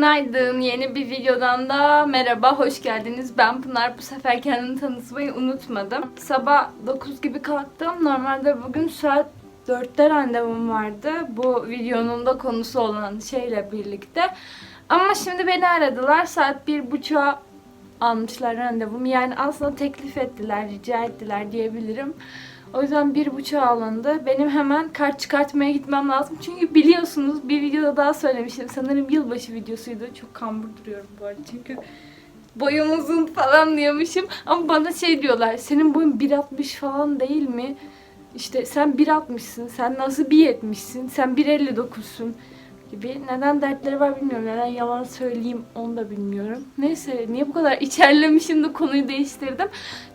Günaydın. Yeni bir videodan da merhaba, hoş geldiniz. Ben Pınar. Bu sefer kendimi tanıtmayı unutmadım. Sabah 9 gibi kalktım. Normalde bugün saat 4'te randevum vardı. Bu videonun da konusu olan şeyle birlikte. Ama şimdi beni aradılar. Saat 1.30'a almışlar randevumu. Yani aslında teklif ettiler, rica ettiler diyebilirim. O yüzden bir buçuğa alındı. Benim hemen kart çıkartmaya gitmem lazım. Çünkü biliyorsunuz bir videoda daha söylemiştim. Sanırım yılbaşı videosuydu. Çok kambur duruyorum bu arada. Çünkü boyum uzun falan diyormuşum. Ama bana şey diyorlar. Senin boyun 1.60 falan değil mi? İşte sen 1.60'sın. Sen nasıl 1.70'sin? Sen 1.59'sun gibi. Neden dertleri var bilmiyorum. Neden yalan söyleyeyim onu da bilmiyorum. Neyse niye bu kadar içerlemişim de konuyu değiştirdim.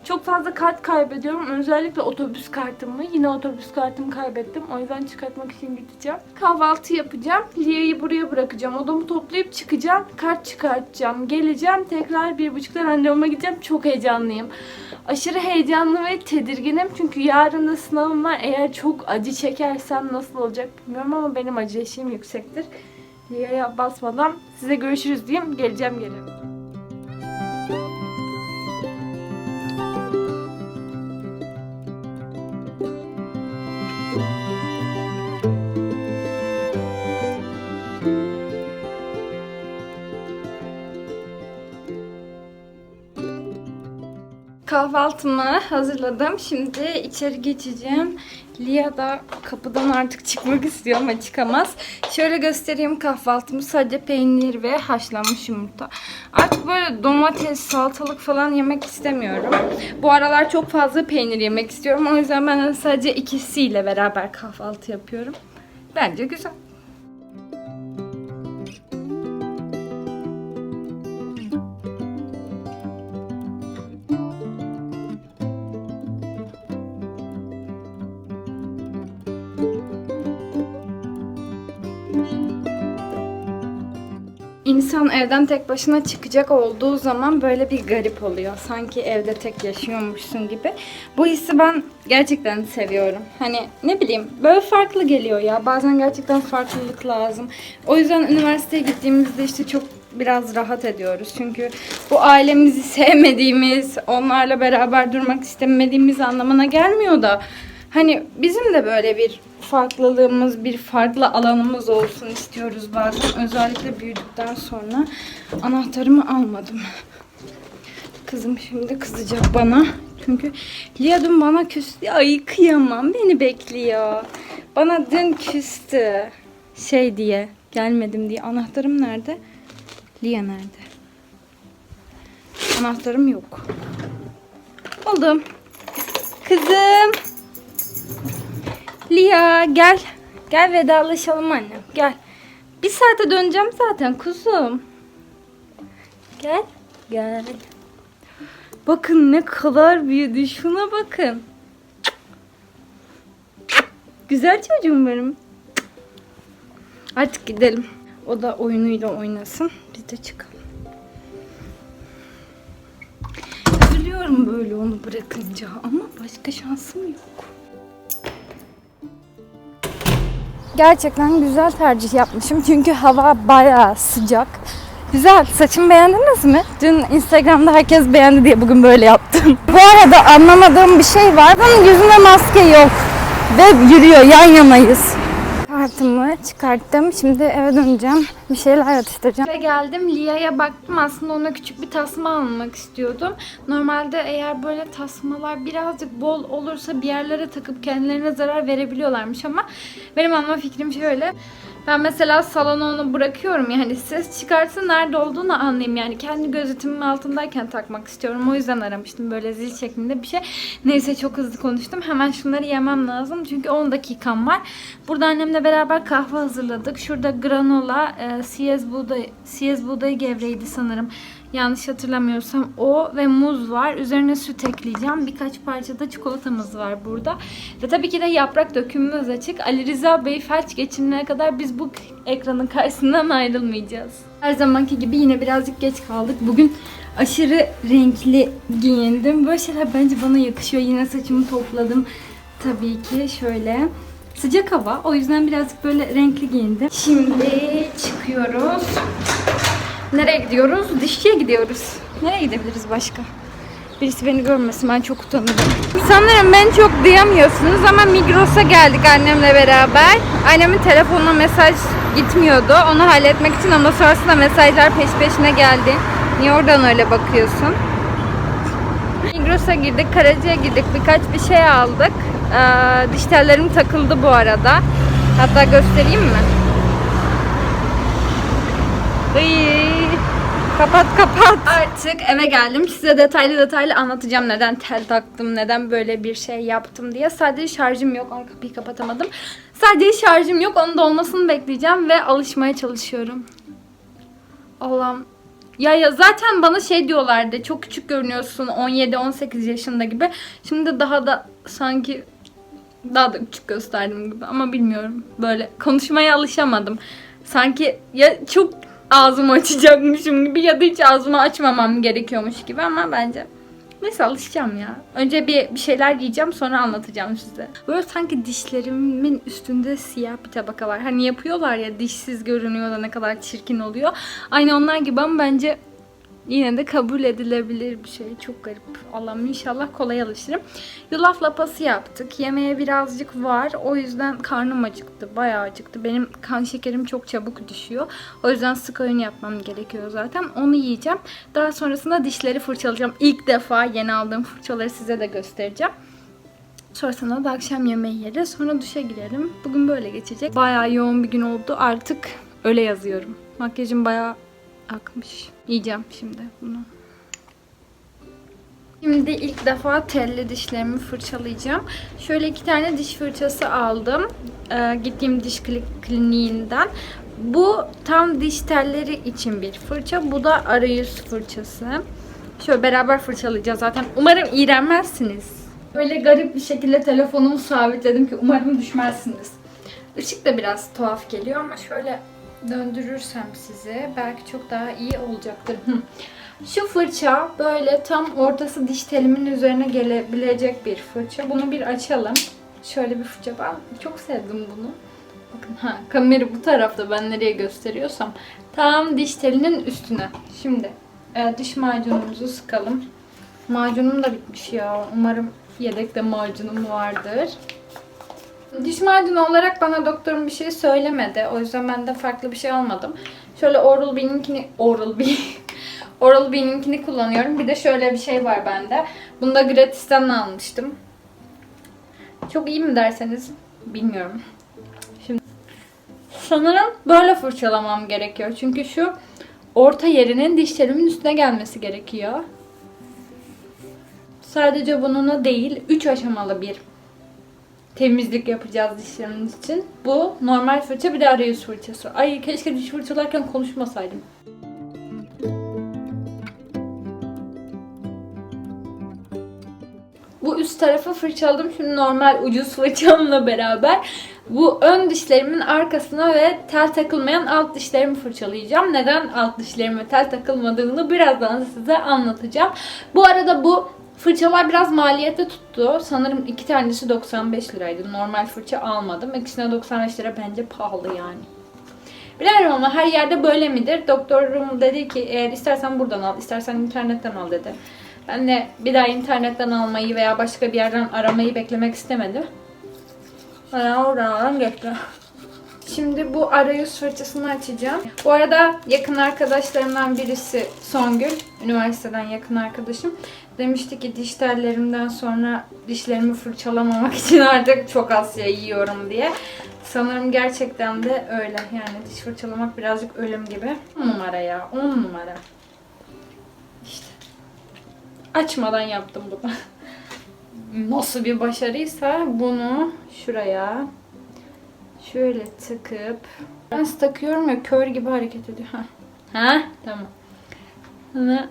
Çok fazla kart kaybediyorum. Özellikle otobüs kartımı. Yine otobüs kartımı kaybettim. O yüzden çıkartmak için gideceğim. Kahvaltı yapacağım. Lia'yı buraya bırakacağım. Odamı toplayıp çıkacağım. Kart çıkartacağım. Geleceğim. Tekrar bir buçukta randevuma gideceğim. Çok heyecanlıyım. Aşırı heyecanlı ve tedirginim. Çünkü yarın da sınavım var. Eğer çok acı çekersem nasıl olacak bilmiyorum ama benim acı eşiğim yüksektir. Lia'ya basmadan size görüşürüz diyeyim. Geleceğim geri. Kahvaltımı hazırladım. Şimdi içeri geçeceğim. Lia da kapıdan artık çıkmak istiyor ama çıkamaz. Şöyle göstereyim kahvaltımı. Sadece peynir ve haşlanmış yumurta. Artık böyle domates, salatalık falan yemek istemiyorum. Bu aralar çok fazla peynir yemek istiyorum. O yüzden ben sadece ikisiyle beraber kahvaltı yapıyorum. Bence güzel. İnsan evden tek başına çıkacak olduğu zaman böyle bir garip oluyor. Sanki evde tek yaşıyormuşsun gibi. Bu hissi ben gerçekten seviyorum. Hani ne bileyim böyle farklı geliyor ya. Bazen gerçekten farklılık lazım. O yüzden üniversiteye gittiğimizde işte çok biraz rahat ediyoruz. Çünkü bu ailemizi sevmediğimiz, onlarla beraber durmak istemediğimiz anlamına gelmiyor da Hani bizim de böyle bir farklılığımız, bir farklı alanımız olsun istiyoruz bazen. Özellikle büyüdükten sonra anahtarımı almadım. Kızım şimdi kızacak bana. Çünkü Lia dün bana küstü. Ay kıyamam beni bekliyor. Bana dün küstü. Şey diye gelmedim diye. Anahtarım nerede? Lia nerede? Anahtarım yok. Buldum. Kızım. Lia gel. Gel vedalaşalım annem. Gel. Bir saate döneceğim zaten kuzum. Gel. Gel. Bakın ne kadar büyüdü. Şuna bakın. Güzel çocuğum benim. Artık gidelim. O da oyunuyla oynasın. Biz de çıkalım. Üzülüyorum böyle onu bırakınca ama başka şansım yok. Gerçekten güzel tercih yapmışım çünkü hava bayağı sıcak. Güzel. Saçımı beğendiniz mi? Dün Instagram'da herkes beğendi diye bugün böyle yaptım. Bu arada anlamadığım bir şey var. Bunun yüzünde maske yok. Ve yürüyor. Yan yanayız. Kartımı çıkarttım. Şimdi eve döneceğim. Bir şeyler atıştıracağım. Ve geldim. Lia'ya baktım. Aslında ona küçük bir tasma almak istiyordum. Normalde eğer böyle tasmalar birazcık bol olursa bir yerlere takıp kendilerine zarar verebiliyorlarmış ama benim alma fikrim şöyle. Ben mesela salona onu bırakıyorum yani ses çıkarsa nerede olduğunu anlayayım yani kendi gözetimin altındayken takmak istiyorum. O yüzden aramıştım böyle zil şeklinde bir şey. Neyse çok hızlı konuştum. Hemen şunları yemem lazım çünkü 10 dakikam var. Burada annemle beraber kahve hazırladık. Şurada granola, e, siyez buğday, siyez buğday gevreydi sanırım. Yanlış hatırlamıyorsam o ve muz var. Üzerine süt ekleyeceğim. Birkaç parça da çikolatamız var burada. Ve tabii ki de yaprak dökümümüz açık. Ali Rıza Bey felç geçirene kadar biz bu ekranın karşısından ayrılmayacağız. Her zamanki gibi yine birazcık geç kaldık. Bugün aşırı renkli giyindim. Böyle şeyler bence bana yakışıyor. Yine saçımı topladım. Tabii ki şöyle. Sıcak hava. O yüzden birazcık böyle renkli giyindim. Şimdi çıkıyoruz. Nereye gidiyoruz? Dişçiye gidiyoruz. Nereye gidebiliriz başka? Birisi beni görmesin ben çok utanırım. Sanırım beni çok duyamıyorsunuz ama Migros'a geldik annemle beraber. Annemin telefonuna mesaj gitmiyordu. Onu halletmek için ama sonrasında mesajlar peş peşine geldi. Niye oradan öyle bakıyorsun? Migros'a girdik, Karaca'ya girdik. Birkaç bir şey aldık. Ee, diş tellerim takıldı bu arada. Hatta göstereyim mi? Iy, kapat kapat. Artık eve geldim. Size detaylı detaylı anlatacağım neden tel taktım, neden böyle bir şey yaptım diye. Sadece şarjım yok. Ay kapıyı kapatamadım. Sadece şarjım yok. Onun da olmasını bekleyeceğim ve alışmaya çalışıyorum. Allah'ım. Ya, ya zaten bana şey diyorlardı. Çok küçük görünüyorsun 17-18 yaşında gibi. Şimdi daha da sanki daha da küçük gösterdim gibi ama bilmiyorum. Böyle konuşmaya alışamadım. Sanki ya çok ağzımı açacakmışım gibi ya da hiç ağzımı açmamam gerekiyormuş gibi ama bence Neyse alışacağım ya. Önce bir, bir şeyler yiyeceğim sonra anlatacağım size. Böyle sanki dişlerimin üstünde siyah bir tabaka var. Hani yapıyorlar ya dişsiz görünüyor da ne kadar çirkin oluyor. Aynı onlar gibi ama bence yine de kabul edilebilir bir şey. Çok garip. Allah'ım inşallah kolay alışırım. Yulaf lapası yaptık. Yemeğe birazcık var. O yüzden karnım acıktı. Bayağı acıktı. Benim kan şekerim çok çabuk düşüyor. O yüzden sık öğün yapmam gerekiyor zaten. Onu yiyeceğim. Daha sonrasında dişleri fırçalayacağım. İlk defa yeni aldığım fırçaları size de göstereceğim. Sonrasında da akşam yemeği yeriz. Sonra duşa girelim. Bugün böyle geçecek. Bayağı yoğun bir gün oldu. Artık öyle yazıyorum. Makyajım bayağı akmış. Yiyeceğim şimdi bunu. Şimdi ilk defa telli dişlerimi fırçalayacağım. Şöyle iki tane diş fırçası aldım. Ee, gittiğim diş kli- kliniğinden. Bu tam diş telleri için bir fırça. Bu da arayüz fırçası. Şöyle beraber fırçalayacağız zaten. Umarım iğrenmezsiniz. Böyle garip bir şekilde telefonumu sabitledim ki umarım düşmezsiniz. Işık da biraz tuhaf geliyor ama şöyle döndürürsem size belki çok daha iyi olacaktır. Şu fırça böyle tam ortası diş telimin üzerine gelebilecek bir fırça. Bunu bir açalım. Şöyle bir fırça. Ben çok sevdim bunu. Bakın ha kamera bu tarafta ben nereye gösteriyorsam. Tam diş telinin üstüne. Şimdi e, diş macunumuzu sıkalım. Macunum da bitmiş ya. Umarım yedekte macunum vardır. Diş macunu olarak bana doktorum bir şey söylemedi. O yüzden ben de farklı bir şey almadım. Şöyle Oral-B'ninkini Oral-B Oral-B'ninkini kullanıyorum. Bir de şöyle bir şey var bende. Bunu da gratisten almıştım. Çok iyi mi derseniz bilmiyorum. Şimdi sanırım böyle fırçalamam gerekiyor. Çünkü şu orta yerinin dişlerimin üstüne gelmesi gerekiyor. Sadece bununla değil, 3 aşamalı bir temizlik yapacağız dişlerimiz için. Bu normal fırça bir de arayüz fırçası. Ay keşke diş fırçalarken konuşmasaydım. Bu üst tarafı fırçaladım. Şimdi normal ucuz fırçamla beraber bu ön dişlerimin arkasına ve tel takılmayan alt dişlerimi fırçalayacağım. Neden alt dişlerime tel takılmadığını birazdan size anlatacağım. Bu arada bu fırçalar biraz maliyetli tuttu. Sanırım iki tanesi 95 liraydı. Normal fırça almadım. İkisine 95 lira bence pahalı yani. Bilmiyorum ama her yerde böyle midir? Doktorum dedi ki eğer istersen buradan al, istersen internetten al dedi. Ben de bir daha internetten almayı veya başka bir yerden aramayı beklemek istemedim. Bana oradan geçti. Şimdi bu arayüz fırçasını açacağım. Bu arada yakın arkadaşlarımdan birisi Songül, üniversiteden yakın arkadaşım. Demişti ki diş tellerimden sonra dişlerimi fırçalamamak için artık çok az şey yiyorum diye. Sanırım gerçekten de öyle. Yani diş fırçalamak birazcık ölüm gibi. 10 numara ya, 10 numara. İşte. Açmadan yaptım bunu. Nasıl bir başarıysa bunu şuraya şöyle tıkıp ben takıyorum ya kör gibi hareket ediyor. Ha. Ha? Tamam. Bunu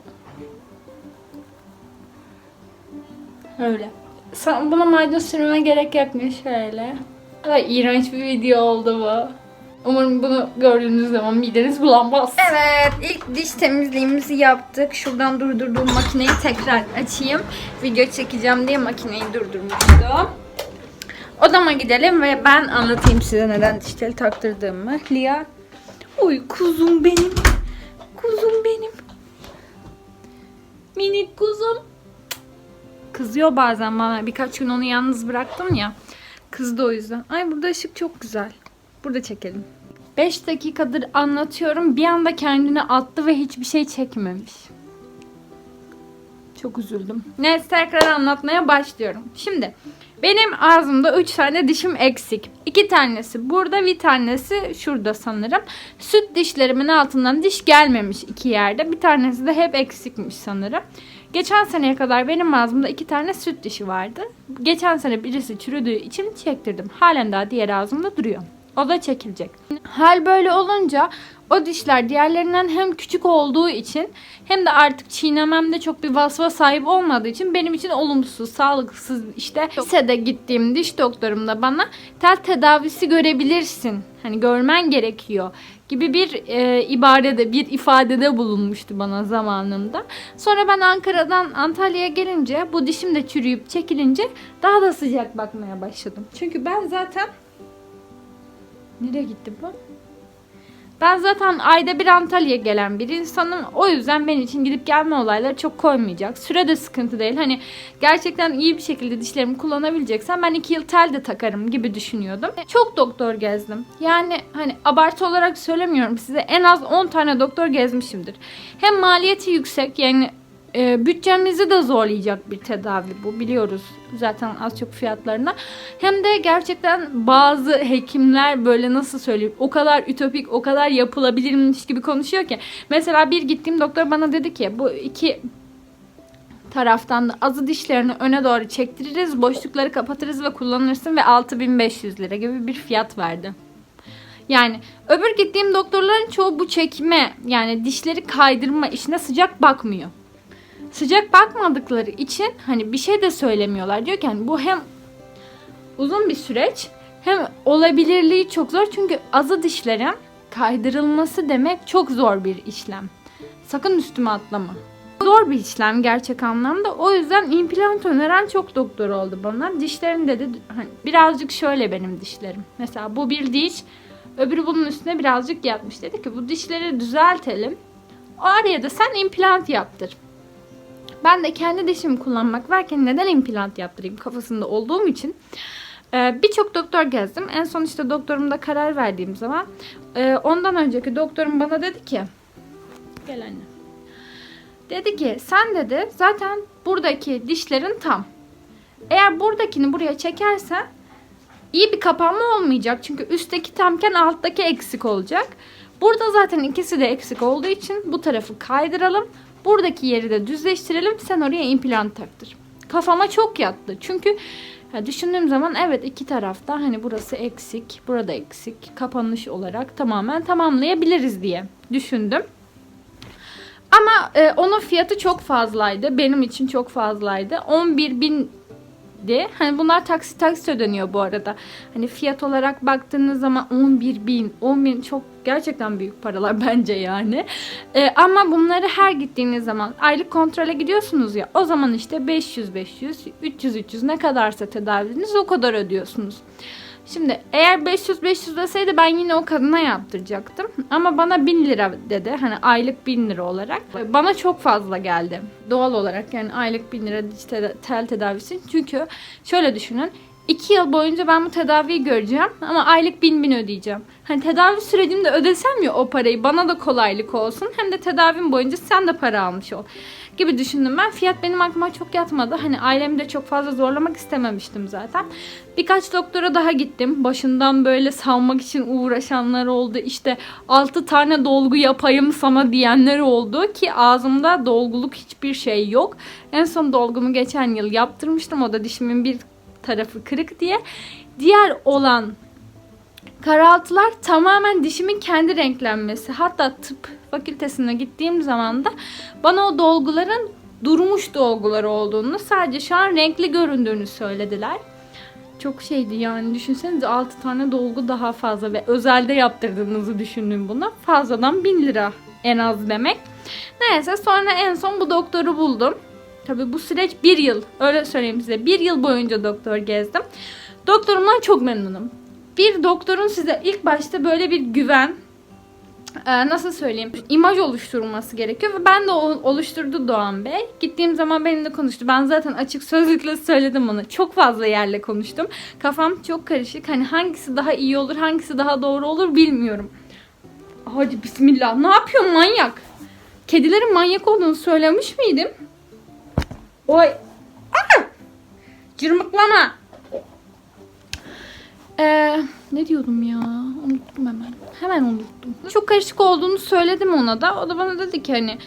Öyle. Sen buna maydanoz sürmeme gerek yapmıyor şöyle. Ay iğrenç bir video oldu bu. Umarım bunu gördüğünüz zaman mideniz bulanmaz. Evet, ilk diş temizliğimizi yaptık. Şuradan durdurduğum makineyi tekrar açayım. Video çekeceğim diye makineyi durdurmuştum. Odama gidelim ve ben anlatayım size neden diş teli taktırdığımı. Lia, oy kuzum benim. Kuzum benim. Minik kuzum kızıyor bazen bana. Birkaç gün onu yalnız bıraktım ya. Kızdı o yüzden. Ay burada ışık çok güzel. Burada çekelim. 5 dakikadır anlatıyorum. Bir anda kendini attı ve hiçbir şey çekmemiş. Çok üzüldüm. Neyse tekrar anlatmaya başlıyorum. Şimdi benim ağzımda 3 tane dişim eksik. 2 tanesi burada bir tanesi şurada sanırım. Süt dişlerimin altından diş gelmemiş iki yerde. Bir tanesi de hep eksikmiş sanırım. Geçen seneye kadar benim ağzımda iki tane süt dişi vardı. Geçen sene birisi çürüdüğü için çektirdim. Halen daha diğer ağzımda duruyor. O da çekilecek. Hal böyle olunca o dişler diğerlerinden hem küçük olduğu için hem de artık çiğnememde çok bir vasfa sahip olmadığı için benim için olumsuz, sağlıksız işte lisede gittiğim diş doktorum da bana tel tedavisi görebilirsin. Hani görmen gerekiyor gibi bir e, ibarede, bir ifadede bulunmuştu bana zamanında. Sonra ben Ankara'dan Antalya'ya gelince bu dişim de çürüyüp çekilince daha da sıcak bakmaya başladım. Çünkü ben zaten Nereye gitti bu? Ben zaten ayda bir Antalya'ya gelen bir insanım. O yüzden benim için gidip gelme olayları çok koymayacak. Süre de sıkıntı değil. Hani gerçekten iyi bir şekilde dişlerimi kullanabileceksem ben iki yıl tel de takarım gibi düşünüyordum. Çok doktor gezdim. Yani hani abartı olarak söylemiyorum size. En az 10 tane doktor gezmişimdir. Hem maliyeti yüksek yani e, bütçemizi de zorlayacak bir tedavi bu biliyoruz zaten az çok fiyatlarına. Hem de gerçekten bazı hekimler böyle nasıl söyleyeyim o kadar ütopik o kadar yapılabilirmiş gibi konuşuyor ki. Mesela bir gittiğim doktor bana dedi ki bu iki taraftan da azı dişlerini öne doğru çektiririz, boşlukları kapatırız ve kullanırsın ve 6500 lira gibi bir fiyat verdi. Yani öbür gittiğim doktorların çoğu bu çekme yani dişleri kaydırma işine sıcak bakmıyor sıcak bakmadıkları için hani bir şey de söylemiyorlar. Diyor ki hani bu hem uzun bir süreç hem olabilirliği çok zor. Çünkü azı dişlerin kaydırılması demek çok zor bir işlem. Sakın üstüme atlama. Zor bir işlem gerçek anlamda. O yüzden implant öneren çok doktor oldu bana. Dişlerim dedi hani birazcık şöyle benim dişlerim. Mesela bu bir diş, öbürü bunun üstüne birazcık yatmış. Dedi ki bu dişleri düzeltelim. O araya da sen implant yaptır. Ben de kendi dişimi kullanmak varken neden implant yaptırayım kafasında olduğum için e, birçok doktor gezdim. En son işte doktorumda karar verdiğim zaman e, ondan önceki doktorum bana dedi ki gel anne. Dedi ki sen dedi zaten buradaki dişlerin tam. Eğer buradakini buraya çekersen iyi bir kapanma olmayacak. Çünkü üstteki tamken alttaki eksik olacak. Burada zaten ikisi de eksik olduğu için bu tarafı kaydıralım. Buradaki yeri de düzleştirelim. Sen oraya implant taktır. Kafama çok yattı. Çünkü ya düşündüğüm zaman evet iki tarafta hani burası eksik, burada eksik. Kapanış olarak tamamen tamamlayabiliriz diye düşündüm. Ama e, onun fiyatı çok fazlaydı. Benim için çok fazlaydı. 11 bin de hani bunlar taksit taksit ödeniyor bu arada. Hani fiyat olarak baktığınız zaman 11 bin, 10 bin çok gerçekten büyük paralar bence yani. Ee, ama bunları her gittiğiniz zaman aylık kontrole gidiyorsunuz ya o zaman işte 500 500, 300 300 ne kadarsa tedaviniz o kadar ödüyorsunuz. Şimdi eğer 500-500 deseydi ben yine o kadına yaptıracaktım. Ama bana 1000 lira dedi. Hani aylık 1000 lira olarak. Bana çok fazla geldi. Doğal olarak yani aylık 1000 lira dijital tel tedavisi. Çünkü şöyle düşünün. 2 yıl boyunca ben bu tedaviyi göreceğim ama aylık 1000 bin ödeyeceğim. Hani tedavi sürecimde ödesem ya o parayı bana da kolaylık olsun. Hem de tedavim boyunca sen de para almış ol gibi düşündüm ben. Fiyat benim aklıma çok yatmadı. Hani ailemi de çok fazla zorlamak istememiştim zaten. Birkaç doktora daha gittim. Başından böyle savmak için uğraşanlar oldu. İşte 6 tane dolgu yapayım sana diyenler oldu ki ağzımda dolguluk hiçbir şey yok. En son dolgumu geçen yıl yaptırmıştım. O da dişimin bir tarafı kırık diye. Diğer olan karaltılar tamamen dişimin kendi renklenmesi. Hatta tıp fakültesine gittiğim zaman da bana o dolguların durmuş dolgular olduğunu sadece şu an renkli göründüğünü söylediler. Çok şeydi yani düşünsenize 6 tane dolgu daha fazla ve özelde yaptırdığınızı düşünün buna. Fazladan 1000 lira en az demek. Neyse sonra en son bu doktoru buldum. Tabi bu süreç bir yıl öyle söyleyeyim size. Bir yıl boyunca doktor gezdim. Doktorumdan çok memnunum. Bir doktorun size ilk başta böyle bir güven e, nasıl söyleyeyim imaj oluşturulması gerekiyor ve ben de oluşturdu Doğan Bey. Gittiğim zaman benimle konuştu. Ben zaten açık sözlükle söyledim ona. Çok fazla yerle konuştum. Kafam çok karışık. Hani hangisi daha iyi olur, hangisi daha doğru olur bilmiyorum. Hadi bismillah. Ne yapıyorsun manyak? Kedilerin manyak olduğunu söylemiş miydim? Oy. Aa! Cırmıklama. Ee, ne diyordum ya? Unuttum hemen. Hemen unuttum. Çok karışık olduğunu söyledim ona da. O da bana dedi ki hani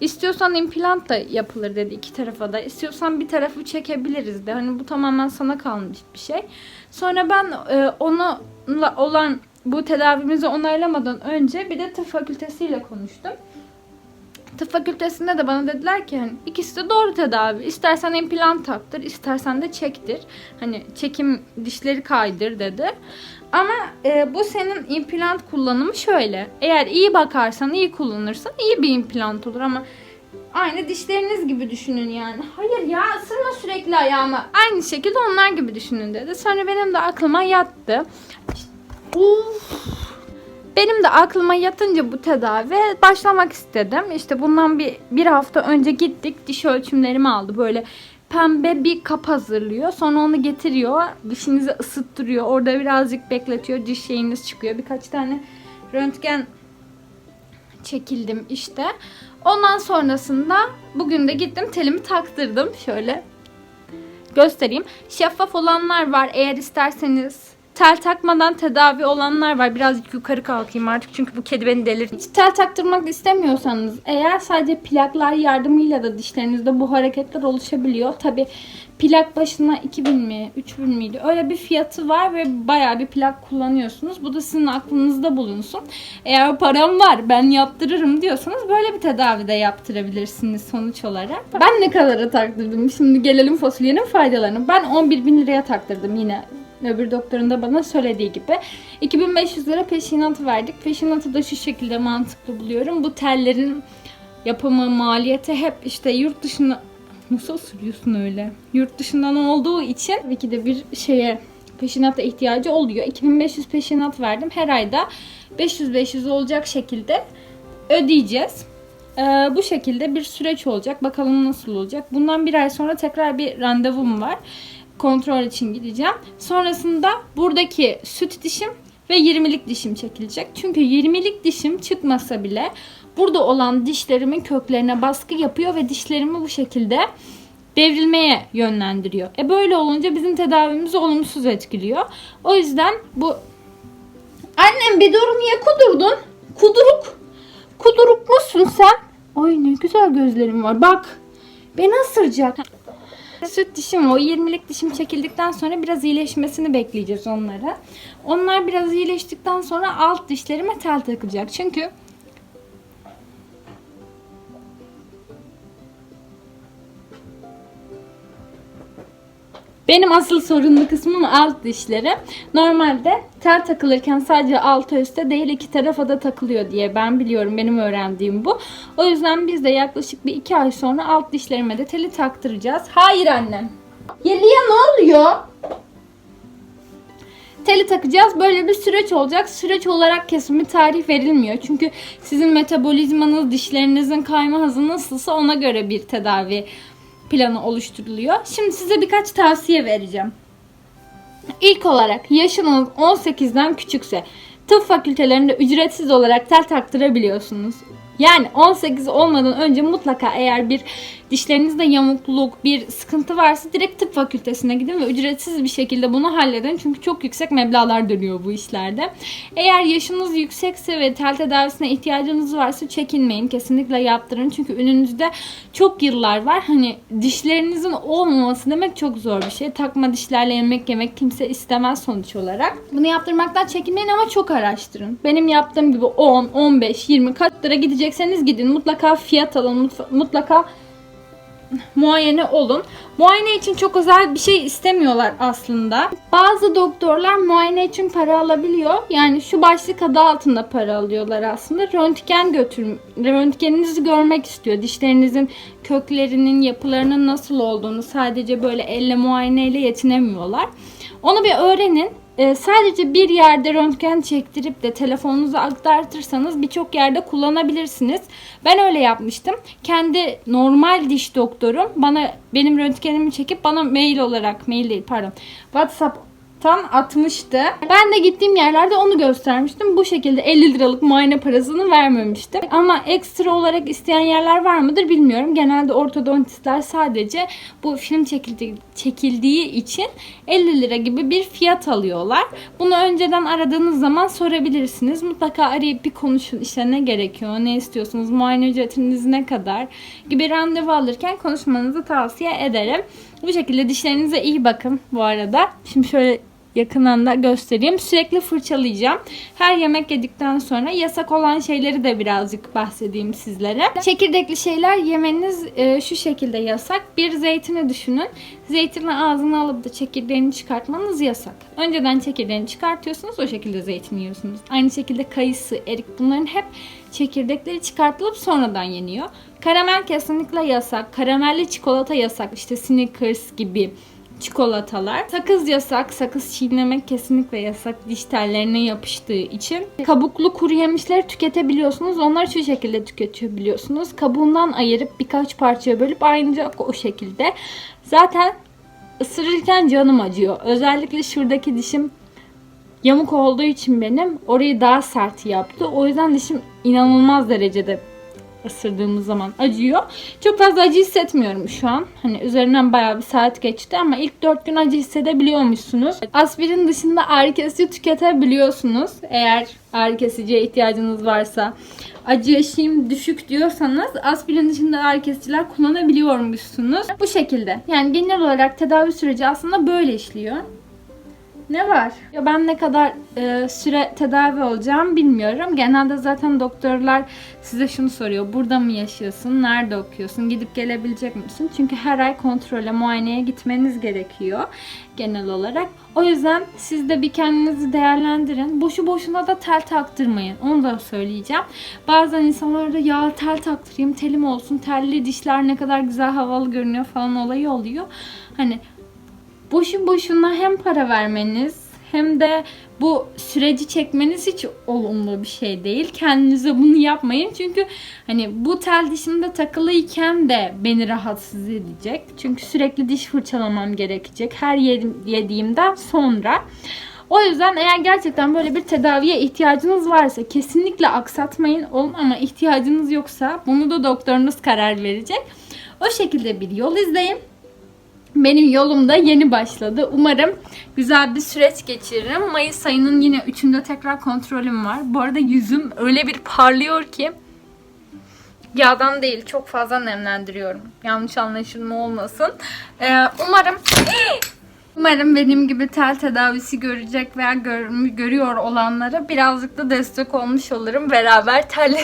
istiyorsan implant da yapılır dedi iki tarafa da. İstiyorsan bir tarafı çekebiliriz de. Hani bu tamamen sana kalmış bir şey. Sonra ben e, onunla olan bu tedavimizi onaylamadan önce bir de tıp fakültesiyle konuştum. Tıp fakültesinde de bana dediler ki hani ikisi de doğru tedavi. İstersen implant taktır, istersen de çektir. Hani çekim dişleri kaydır dedi. Ama e, bu senin implant kullanımı şöyle. Eğer iyi bakarsan, iyi kullanırsan iyi bir implant olur ama aynı dişleriniz gibi düşünün yani. Hayır ya ısırma sürekli ayağımı. Aynı şekilde onlar gibi düşünün dedi. Sonra benim de aklıma yattı. Uf. Benim de aklıma yatınca bu tedavi başlamak istedim. İşte bundan bir, bir hafta önce gittik. Diş ölçümlerimi aldı. Böyle pembe bir kap hazırlıyor. Sonra onu getiriyor. Dişinizi ısıttırıyor. Orada birazcık bekletiyor. Diş şeyiniz çıkıyor. Birkaç tane röntgen çekildim işte. Ondan sonrasında bugün de gittim telimi taktırdım. Şöyle göstereyim. Şeffaf olanlar var eğer isterseniz. Tel takmadan tedavi olanlar var. Birazcık yukarı kalkayım artık çünkü bu kedi beni delir. Hiç tel taktırmak istemiyorsanız eğer sadece plaklar yardımıyla da dişlerinizde bu hareketler oluşabiliyor. Tabi plak başına 2000 mi 3000 miydi öyle bir fiyatı var ve bayağı bir plak kullanıyorsunuz. Bu da sizin aklınızda bulunsun. Eğer param var ben yaptırırım diyorsanız böyle bir tedavi de yaptırabilirsiniz sonuç olarak. Ben ne kadara taktırdım? Şimdi gelelim fasulyenin faydalarına. Ben 11 bin liraya taktırdım yine öbür doktorun da bana söylediği gibi. 2500 lira peşinatı verdik. Peşinatı da şu şekilde mantıklı buluyorum. Bu tellerin yapımı, maliyeti hep işte yurt dışına... Nasıl sürüyorsun öyle? Yurt dışından olduğu için tabii ki de bir şeye peşinata ihtiyacı oluyor. 2500 peşinat verdim. Her ayda 500-500 olacak şekilde ödeyeceğiz. Ee, bu şekilde bir süreç olacak. Bakalım nasıl olacak. Bundan bir ay sonra tekrar bir randevum var. Kontrol için gideceğim. Sonrasında buradaki süt dişim ve 20'lik dişim çekilecek. Çünkü 20'lik dişim çıkmasa bile burada olan dişlerimin köklerine baskı yapıyor ve dişlerimi bu şekilde devrilmeye yönlendiriyor. E böyle olunca bizim tedavimizi olumsuz etkiliyor. O yüzden bu Annem bir dur niye kudurdun? Kuduruk. Kuduruk musun sen? Ay ne güzel gözlerim var. Bak. Beni ısıracak. Süt dişim o 20'lik dişim çekildikten sonra biraz iyileşmesini bekleyeceğiz onlara. Onlar biraz iyileştikten sonra alt dişlerime tel takacak. Çünkü Benim asıl sorunlu kısmım alt dişleri. Normalde tel takılırken sadece alta üstte değil iki tarafa da takılıyor diye ben biliyorum. Benim öğrendiğim bu. O yüzden biz de yaklaşık bir iki ay sonra alt dişlerime de teli taktıracağız. Hayır annem. Yeliye ne oluyor? Teli takacağız. Böyle bir süreç olacak. Süreç olarak kesin bir tarih verilmiyor. Çünkü sizin metabolizmanız, dişlerinizin kayma hızı nasılsa ona göre bir tedavi planı oluşturuluyor. Şimdi size birkaç tavsiye vereceğim. İlk olarak yaşınız 18'den küçükse tıp fakültelerinde ücretsiz olarak tel taktırabiliyorsunuz. Yani 18 olmadan önce mutlaka eğer bir dişlerinizde yamukluluk, bir sıkıntı varsa direkt tıp fakültesine gidin ve ücretsiz bir şekilde bunu halledin. Çünkü çok yüksek meblağlar dönüyor bu işlerde. Eğer yaşınız yüksekse ve tel tedavisine ihtiyacınız varsa çekinmeyin. Kesinlikle yaptırın. Çünkü önünüzde çok yıllar var. Hani dişlerinizin olmaması demek çok zor bir şey. Takma dişlerle yemek yemek kimse istemez sonuç olarak. Bunu yaptırmaktan çekinmeyin ama çok araştırın. Benim yaptığım gibi 10, 15, 20 kaç lira gidecekseniz gidin. Mutlaka fiyat alın. Mutlaka muayene olun. Muayene için çok özel bir şey istemiyorlar aslında. Bazı doktorlar muayene için para alabiliyor. Yani şu başlık adı altında para alıyorlar aslında. Röntgen götür, röntgeninizi görmek istiyor. Dişlerinizin köklerinin, yapılarının nasıl olduğunu sadece böyle elle muayeneyle yetinemiyorlar. Onu bir öğrenin. E, sadece bir yerde röntgen çektirip de telefonunuza aktartırsanız birçok yerde kullanabilirsiniz. Ben öyle yapmıştım. Kendi normal diş doktorum bana benim röntgenimi çekip bana mail olarak mail değil pardon WhatsApp tan atmıştı. Ben de gittiğim yerlerde onu göstermiştim. Bu şekilde 50 liralık muayene parasını vermemiştim. Ama ekstra olarak isteyen yerler var mıdır bilmiyorum. Genelde ortodontistler sadece bu film çekildiği, çekildiği için 50 lira gibi bir fiyat alıyorlar. Bunu önceden aradığınız zaman sorabilirsiniz. Mutlaka arayıp bir konuşun. İşte ne gerekiyor, ne istiyorsunuz, muayene ücretiniz ne kadar gibi randevu alırken konuşmanızı tavsiye ederim. Bu şekilde dişlerinize iyi bakın bu arada. Şimdi şöyle yakından da göstereyim. Sürekli fırçalayacağım. Her yemek yedikten sonra yasak olan şeyleri de birazcık bahsedeyim sizlere. Çekirdekli şeyler yemeniz e, şu şekilde yasak. Bir zeytini düşünün. Zeytini ağzına alıp da çekirdeğini çıkartmanız yasak. Önceden çekirdeğini çıkartıyorsunuz o şekilde zeytin yiyorsunuz. Aynı şekilde kayısı, erik bunların hep çekirdekleri çıkartılıp sonradan yeniyor. Karamel kesinlikle yasak. Karamelli çikolata yasak. İşte Snickers gibi çikolatalar. Sakız yasak. Sakız çiğnemek kesinlikle yasak. Diş tellerine yapıştığı için. Kabuklu kuru yemişleri tüketebiliyorsunuz. Onları şu şekilde tüketebiliyorsunuz. Kabuğundan ayırıp birkaç parçaya bölüp aynı o şekilde. Zaten ısırırken canım acıyor. Özellikle şuradaki dişim yamuk olduğu için benim orayı daha sert yaptı. O yüzden dişim inanılmaz derecede ısırdığımız zaman acıyor. Çok fazla acı hissetmiyorum şu an. Hani üzerinden bayağı bir saat geçti ama ilk 4 gün acı hissedebiliyormuşsunuz. Aspirin dışında ağrı kesici tüketebiliyorsunuz. Eğer ağrı kesiciye ihtiyacınız varsa. Acı yaşayım düşük diyorsanız aspirin dışında ağrı kesiciler kullanabiliyormuşsunuz. Bu şekilde. Yani genel olarak tedavi süreci aslında böyle işliyor. Ne var? Ya ben ne kadar e, süre tedavi olacağım bilmiyorum. Genelde zaten doktorlar size şunu soruyor. Burada mı yaşıyorsun? Nerede okuyorsun? Gidip gelebilecek misin? Çünkü her ay kontrole, muayeneye gitmeniz gerekiyor genel olarak. O yüzden siz de bir kendinizi değerlendirin. Boşu boşuna da tel taktırmayın. Onu da söyleyeceğim. Bazen insanlar da ya tel taktırayım, telim olsun, telli dişler ne kadar güzel havalı görünüyor falan olayı oluyor. Hani boşu boşuna hem para vermeniz hem de bu süreci çekmeniz hiç olumlu bir şey değil. Kendinize bunu yapmayın. Çünkü hani bu tel dişimde takılıyken de beni rahatsız edecek. Çünkü sürekli diş fırçalamam gerekecek. Her yediğimden sonra. O yüzden eğer gerçekten böyle bir tedaviye ihtiyacınız varsa kesinlikle aksatmayın. Olun ama ihtiyacınız yoksa bunu da doktorunuz karar verecek. O şekilde bir yol izleyin. Benim yolum da yeni başladı. Umarım güzel bir süreç geçiririm. Mayıs ayının yine 3'ünde tekrar kontrolüm var. Bu arada yüzüm öyle bir parlıyor ki yağdan değil çok fazla nemlendiriyorum. Yanlış anlaşılma olmasın. Ee, umarım Umarım benim gibi tel tedavisi görecek veya gör, görüyor olanlara birazcık da destek olmuş olurum. Beraber tel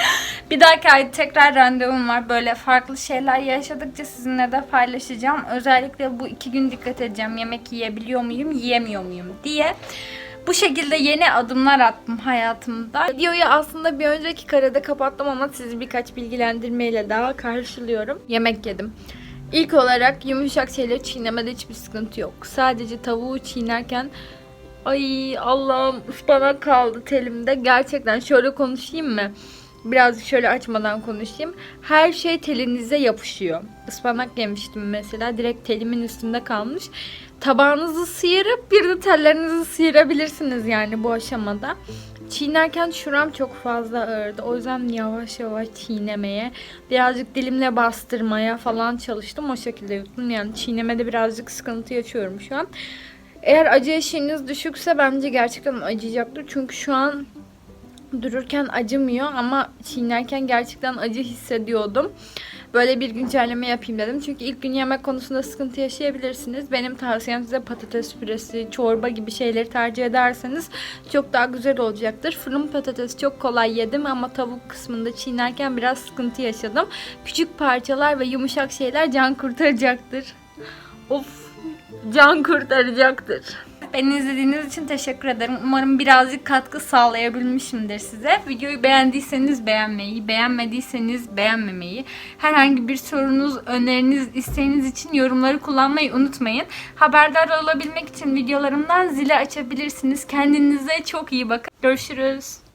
bir dahaki ay tekrar randevum var. Böyle farklı şeyler yaşadıkça sizinle de paylaşacağım. Özellikle bu iki gün dikkat edeceğim. Yemek yiyebiliyor muyum, yiyemiyor muyum diye. Bu şekilde yeni adımlar attım hayatımda. Videoyu aslında bir önceki karede kapattım ama sizi birkaç bilgilendirmeyle daha karşılıyorum. Yemek yedim. İlk olarak yumuşak şeyleri çiğnemede hiçbir sıkıntı yok. Sadece tavuğu çiğnerken ay Allah'ım ıspanak kaldı telimde. Gerçekten şöyle konuşayım mı? Birazcık şöyle açmadan konuşayım. Her şey telinize yapışıyor. Ispanak yemiştim mesela. Direkt telimin üstünde kalmış. Tabağınızı sıyırıp bir de tellerinizi sıyırabilirsiniz yani bu aşamada. Çiğnerken şuram çok fazla ağırdı. O yüzden yavaş yavaş çiğnemeye, birazcık dilimle bastırmaya falan çalıştım. O şekilde yuttum. Yani çiğnemede birazcık sıkıntı yaşıyorum şu an. Eğer acı eşiğiniz düşükse bence gerçekten acıyacaktır. Çünkü şu an dururken acımıyor ama çiğnerken gerçekten acı hissediyordum. Böyle bir güncelleme yapayım dedim. Çünkü ilk gün yemek konusunda sıkıntı yaşayabilirsiniz. Benim tavsiyem size patates püresi, çorba gibi şeyleri tercih ederseniz çok daha güzel olacaktır. Fırın patates çok kolay yedim ama tavuk kısmında çiğnerken biraz sıkıntı yaşadım. Küçük parçalar ve yumuşak şeyler can kurtaracaktır. Of can kurtaracaktır. Beni izlediğiniz için teşekkür ederim. Umarım birazcık katkı sağlayabilmişimdir size. Videoyu beğendiyseniz beğenmeyi, beğenmediyseniz beğenmemeyi, herhangi bir sorunuz, öneriniz, isteğiniz için yorumları kullanmayı unutmayın. Haberdar olabilmek için videolarımdan zili açabilirsiniz. Kendinize çok iyi bakın. Görüşürüz.